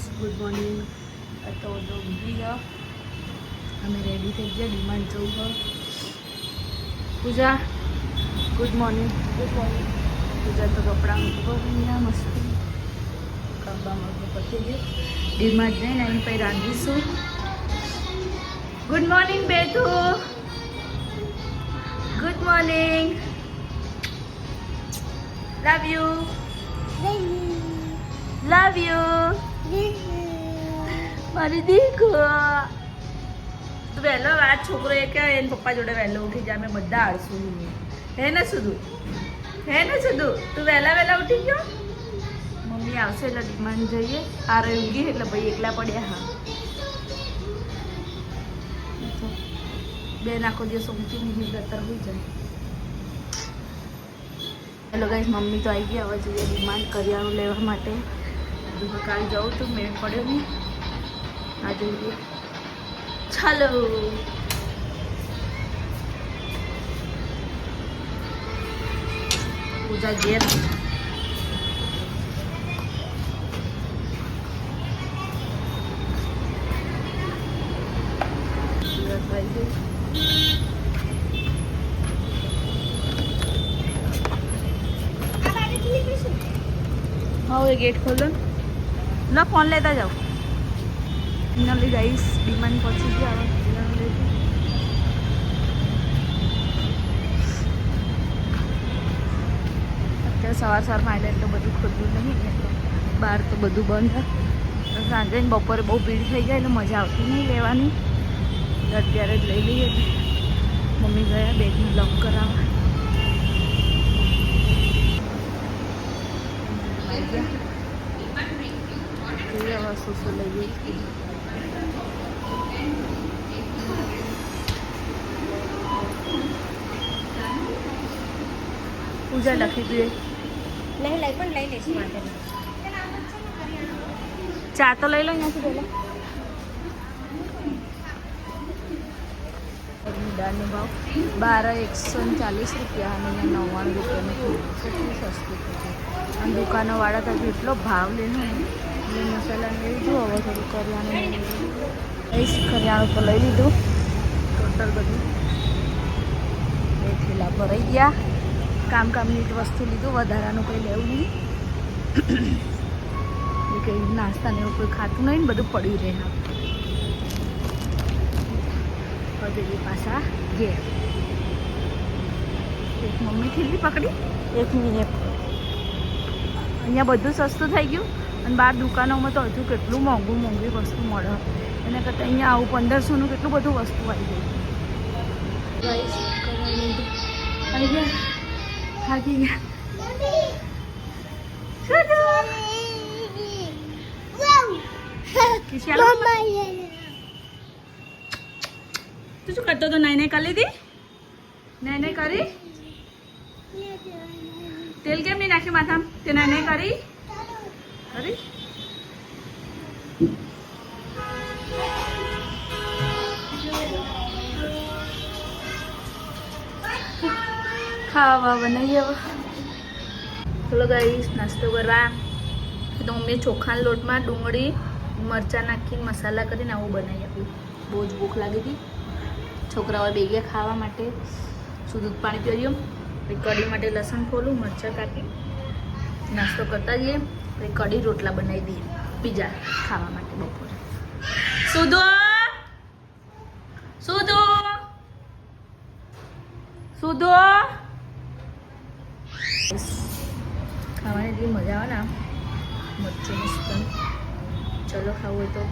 Guys good morning. તો ઊભી ગયો અમે રેડી થઈ ગયા ડિમાન્ડ જવું હોય. Pooja good morning. Good morning. Pooja તો કપડાં મૂકવો અહીંયા મસ્તી. કપડામાં પતી ગયું. ડિમાન્ડ જઈને એની પછી રાંધીશું. ગુડ મોર્નિંગ બેઠો good morning. Love you love you મારી દીક તો વહેલો આ છોકરો એ કે એને પપ્પા જોડે વહેલો ઉઠી જાય અમે બધા આળસુ હે ને સુધુ? હે ને સુધુ? તું વહેલા વહેલા ઉઠી ગયો? મમ્મી આવશે એટલે ડિમાન્ડ જઈએ. આ ઊંઘી એટલે ભાઈ એકલા પડ્યા, હા. બેન આખો દિવસ ઊંઘી નહીં ગતર હોઈ જાય. હેલો ગાઈસ મમ્મી તો આવી ગયા હવે જઈએ ડિમાન્ડ કરિયાણું લેવા માટે. હજુ તો કાલે જવું તો મેળ પડ્યો નહીં આ જોઈએ ચાલો પૂજા ઘેર દિવસ આવી ગઈ ના ફોન લેતા જાઓ. નલી જઈશ. ડિમાન્ડ પહોંચી ગયા. હવે અત્યારે સવાર સવારમાં આવેલા એટલે બધું ખુલ્લું નહીં, એટલે બહાર તો બધું બંધ. સાંજે બપોરે બહુ ભીડ થઈ જાય એટલે મજા આવતી નહીં લેવાની. અત્યારે જ લઈ લઈએ. મમ્મી ગયા બેગને લોક કરાવવા. શું શું લઈએ પૂજા લખી દઈએ લઈ લઈ પણ લઈ લઈશ માટે ચા તો લઈ લો અહીંયાથી પહેલાં દાળનો ભાવ બાર એકસો ચાલીસ રૂપિયા અને અહીંયા નવ્વાણું રૂપિયાનું કેટલું સસ્તું અને દુકાનોવાળા તો એટલો ભાવ લેનો એટલે મસાલા લઈ લીધું, હવે થોડું કરિયાણું લઈ લીધું કઈશ કરિયાણું તો લઈ લીધું. ટોટલ બધું. બે થેલા ભરાઈ ગયા. કામ કામની વસ્તુ લીધું, વધારાનું કંઈ લેવું નહીં. કંઈ નાસ્તા ને એવું કોઈ ખાતું નહીં ને બધું પડ્યું રહે હજુ પાછા ઘેર. એક મમ્મી થેલી પકડી, એક મિનિટ અહીંયા બધું સસ્તું થઈ ગયું અને બહાર દુકાનોમાં તો હજુ કેટલું મોંઘું મોંઘી વસ્તુ મળે. એના કરતાં અહીંયા આવું પંદરસોનું કેટલું બધું વસ્તુ આવી ગયું. આવી તું શું કરતો તો નાઈ નાઈ કરી લીધી? નાઈ નાઈ કરી? તેલ કેમ નહીં નાખ્યું માથામાં? તે નાઈ નાઈ કરી? કરી? ખાવા બનાવીએ ચલો ગાઈસ નાસ્તો કરવા. તો મમ્મીએ ચોખાના લોટમાં ડુંગળી, મરચાં નાખીને મસાલા કરીને આવું બનાવી આપ્યું. બહુ જ ભૂખ લાગી હતી. છોકરાઓ બે ગયા ખાવા માટે. શું દૂધ પાણી પીવ્યું કઢી માટે લસણ ખોલું, મરચાં કાપી નાસ્તો કરતા જઈએ, પછી કઢી રોટલા બનાવી દઈએ બીજા ખાવા માટે બપોરે. સુધો! સુધો! સુધો! ખાવાની એટલી મજા આવે ને મરચું મસ્તન ચલો, ખાવું હોય તો.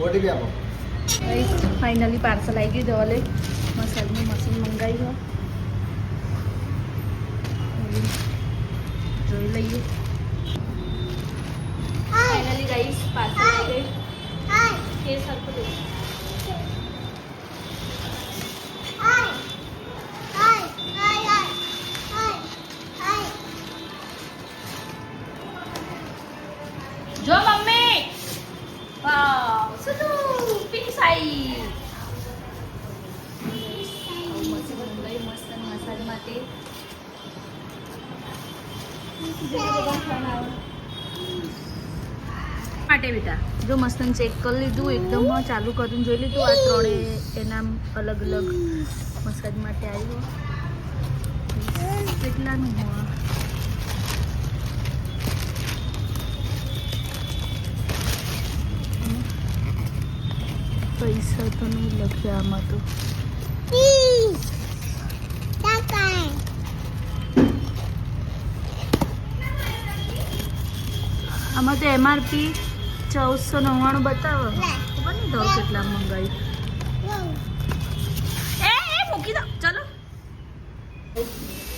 ઓટીપી આપો फाइनली पार्सल आएगी डॉले मसल में मशीन मंगाई हो जो लाइए। फाइनली गाइस पार्सल आ गए। केस सबको दे મસાજ માટે બેટા. જો મસ્ત ચેક કરી લીધું એકદમ ચાલુ કરીને જોઈ લીધું આ ત્રણે એના અલગ અલગ મસાજ માટે આવ્યો. કેટલાનું હોય પૈસા તો નહીં લખ્યા આમાં તો. આમાં તો એમઆરપી ચૌદસો નવ્વાણું બતાવો. ખબર નહીં દઉં કેટલા મંગાવ્યું એ એ મૂકી દો. ચાલો.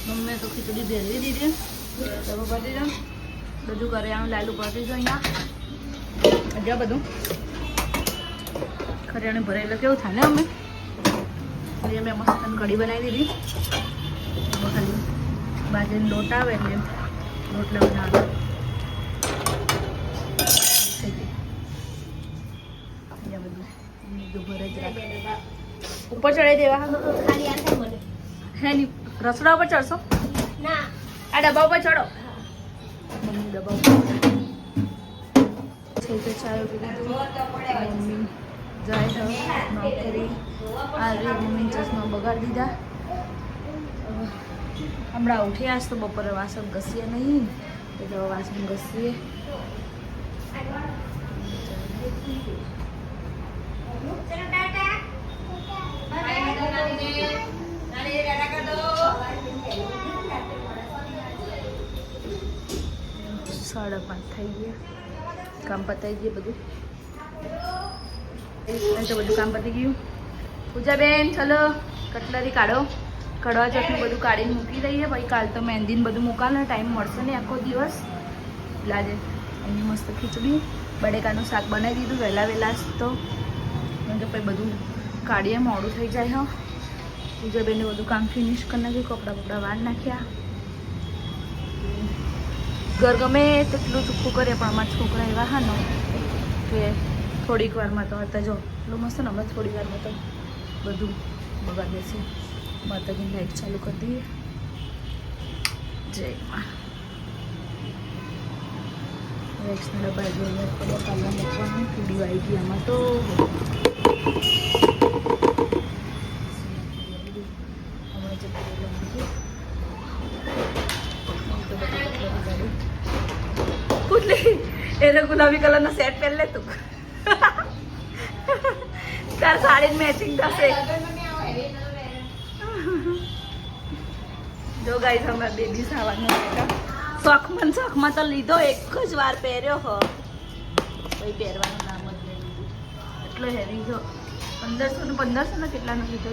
મમ્મી તો ખીચડી ભેરવી દીધી. ડબ્બો ભરી દો. બધું કરે આમ લાલુ ભરી દો અહીંયા. જો બધું. ખરિયાણું ભરાયેલું કેવું થાય ને અમે એટલે મેં મસ્ત કઢી બનાવી દીધી. ખાલી બાજરીનો લોટ આવે એટલે રોટલા બનાવવા ઉપર ચડાવી દેવા? હે ની રસોડા ઉપર ચડશો? આ ડબ્બા ઉપર ચડો. મમ્મી ડબ્બા ઉપર લીધું મમ્મી જાય નોકરી. આવી મમ્મી ચશ્મા બગાડી દીધા. હમણાં ઉઠ્યા તો બપોરે વાસણ ઘસીએ નહીં. એટલે વાસણ ઘસીએ. સાડા પાંચ થઈ ગયા. કામ પતાવી ગયું બધું. તો બધું કામ પતી ગયું. પૂજાબેન, ચલો, કટલરી કાઢો. કડવા ચોથનું બધું કાઢીને મૂકી દઈએ. ભાઈ કાલ તો મહેંદીને બધું મૂકાવે ટાઈમ મળશે ને આખો દિવસ. લાજે એની મસ્ત ખીચડી, બટેકાનું શાક બનાવી દીધું, વહેલા વહેલા જ તો. કેમ કે પછી બધું કાઢીએ, મોડું થઈ જાય, હા. પૂજાબેને બધું કામ ફિનિશ કરી નાખ્યું, કપડાં બપડા વાર નાખ્યા. ઘર ગમે તેટલું ચોખ્ખું કરે પણ અમારા છોકરા એવા હા ને કે થોડીક વારમાં તો હતા જો, એટલું મસ્ત ને અમે થોડી વારમાં તો બધું બગાડ દેશે માતાજીની લાઈટ ચાલુ કરી દઈએ. જય માં. વેક્સના ડબ્બા જે અહીંયા કાલના મૂકવાનું પીડી આવી તો. હમણાં પુતલી એને ગુલાબી કલર નો સેટ પહેર લે તું તાર સાડી મેચિંગ થશે જો ગાઈસ અમારા બેબી સાવાનો શોખમાં શોખમાં તો લીધો એક જ વાર પહેર્યો હો કોઈ પહેરવાનું નામ જ નહીં લીધું એટલો હેવી જો પંદરસો ને પંદરસો ને કેટલાનો લીધો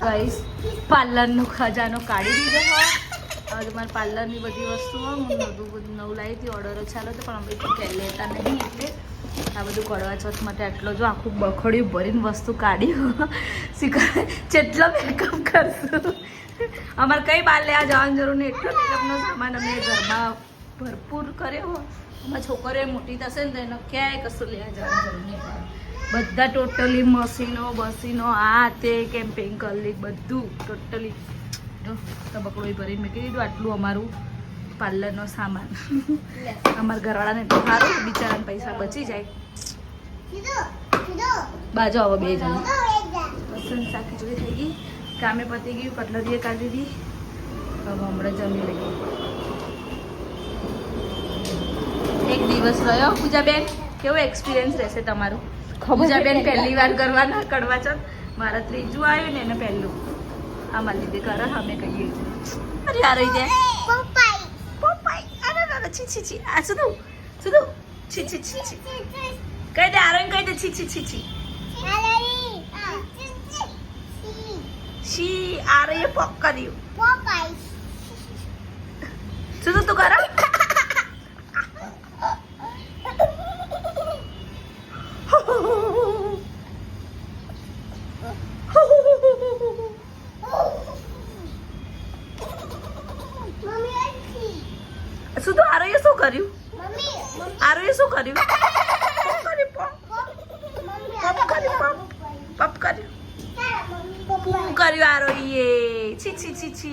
ગાઈસ પાર્લરનો ખજાનો કાઢી દીધો હોય હવે તમારે પાર્લરની બધી વસ્તુઓ, હું બધું બધું નવું લાવી હતી, ઓર્ડર ચાલો તો પણ અમે કંઈ લેતા નહીં, એટલે આ બધું કડવા ચોથ માટે આટલો જો આખું બખડ્યું ભરીને વસ્તુ કાઢ્યું શીખા જેટલો મેકઅપ કરશું. અમારે કઈ બાર લેવા જવાની જરૂર નહીં, એટલો મેકઅપનો સામાન અમે ઘરમાં ભરપૂર કર્યો. અમારા છોકરીઓ મોટી થશે ને તો એનો ક્યાંય કશું લેવા જવાની જરૂર નહીં. બધા ટોટલી મશીનો, બસીનો, આ તે કેમ્પિંગ કરી બધું ટોટલી જો તબકડો ભરીને કહી દીધું આટલું અમારું પાર્લરનો સામાન. અમારા ઘરવાળાને તો સારું બિચારાને પૈસા બચી જાય. બાજુ આવો બે જણ. લસણ શાક ખીચડી થઈ ગઈ. કામે પતી ગયું કટલરીએ કાઢી દીધી. હવે હમણાં જમી લઈએ. એક દિવસ રહ્યો પૂજાબેન કેવો એક્સપિરિયન્સ રહેશે તમારું? પૂજાબેન પહેલી વાર. કરવાના કડવા ચોથ મારા ત્રીજું આવ્યું ને એને પહેલું. આમાં લીધે કર અમે કહીએ અરે આ રહી જાય. પોપાઈ અરે અરે છી છી છી. આ સુધુ સુધુ. છી છી છી છી. કહી દે આરોન કહી દે. છી છી છી છી. શી આ રહી પોક કર્યું. સુધુ તું કરો સુધુ આરોએ શું કર્યું આરોએ શું કર્યું પપ કર્યું પપ પપ કર્યું પપ પપ કર્યું શું કર્યું આરોઈએ છી છી છી.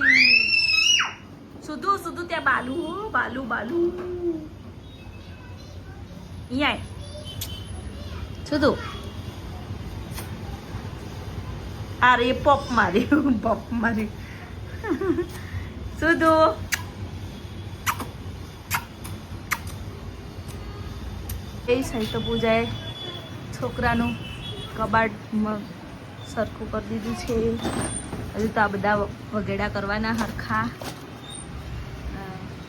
સુધુ સુધુ, ત્યાં બાલુ બાલુ બાલુ. આય. સુધુ. અરે, પપ મારી પપ મારી. સુધુ. એ સાહિત્ય પૂજાએ છોકરાનું કબાટમાં સરખું કરી દીધું છે. હજુ તો આ બધા વગેડા કરવાના, હરખા.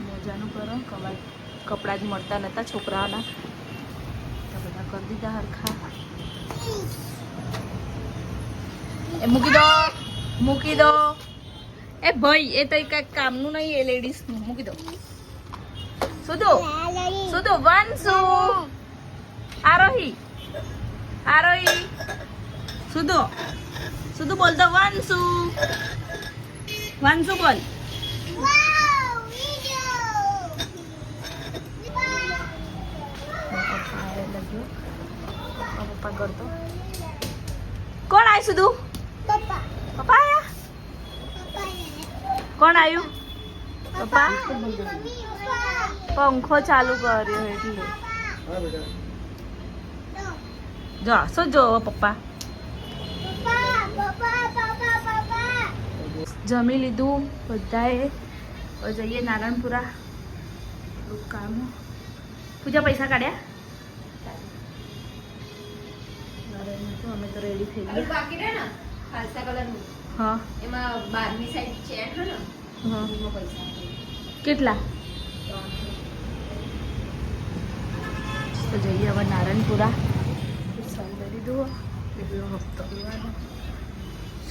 મોજાનું કરો, કબાટ, કપડાં જ મળતા નહોતા છોકરાઓના. તો બધા કરી દીધા હરખા. એ મૂકી દો મૂકી દો. એ ભાઈ, એ તો કઈ કામનું નહીં એ લેડીઝનું. મૂકી દો. સુધો સુધો વંશુ આરોહી આરોહી સુધો સુધુ બોલ દો વંશુ વંશુ બોલ. પપ્પા કરતો કોણ આવ્યું સુધુ? પપ્પા આયા? કોણ આવ્યું પપ્પા? પંખો ચાલુ કર્યો એટલે. જો શું જોવો પપ્પા? જમી લીધું બધાએ. જઈએ નારાયણપુરા કામ પૂજા પૈસા કાઢ્યા? નારાયણ અમે તો રેડી થઈ ગયા. બાકી રહે ને ખાલસા કલરનું. હા. એમાં બારની સાઈડ ચેક હે ને હા. પૈસા કેટલા? તો જઈએ હવે નારાયણપુરા કરી દીધું એટલો હપ્તો.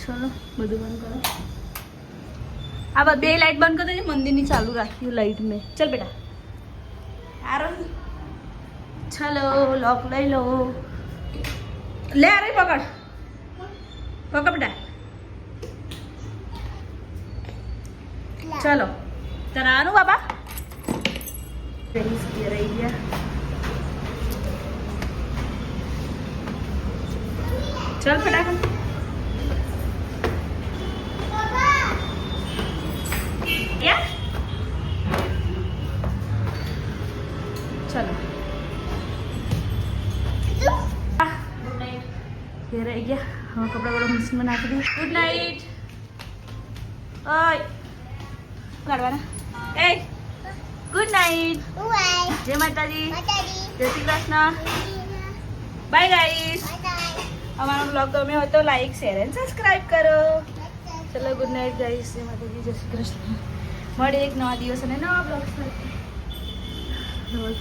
ચલો બધું બંધ કરો. આ બે લાઈટ બંધ કરી દે મંદિરની ચાલુ રાખ્યું લાઈટ મેં ચલ બેટા. આરો ચલો લોક લઈ લો. લે અરે પકડ. પકડ બેટા. ચલો. તને આનું બાબા? રહી ગયા. ચલ ફટાફટ નાખી દઈએ ગુડ નાઇટ ઓય. કાઢવાના એ. ગુડ નાઇટ જય માતાજી. જય શ્રી કૃષ્ણ. બાય ગાઈસ અમારો બ્લોગ ગમ્યો હોય તો લાઈક શેર એન્ડ સબસ્ક્રાઇબ કરો. ચલો ગુડ નાઇટ ગાઈસ જય માતાજી જય શ્રી કૃષ્ણ. મળે એક નવા દિવસ અને નવા બ્લોગ સાથે. રોલ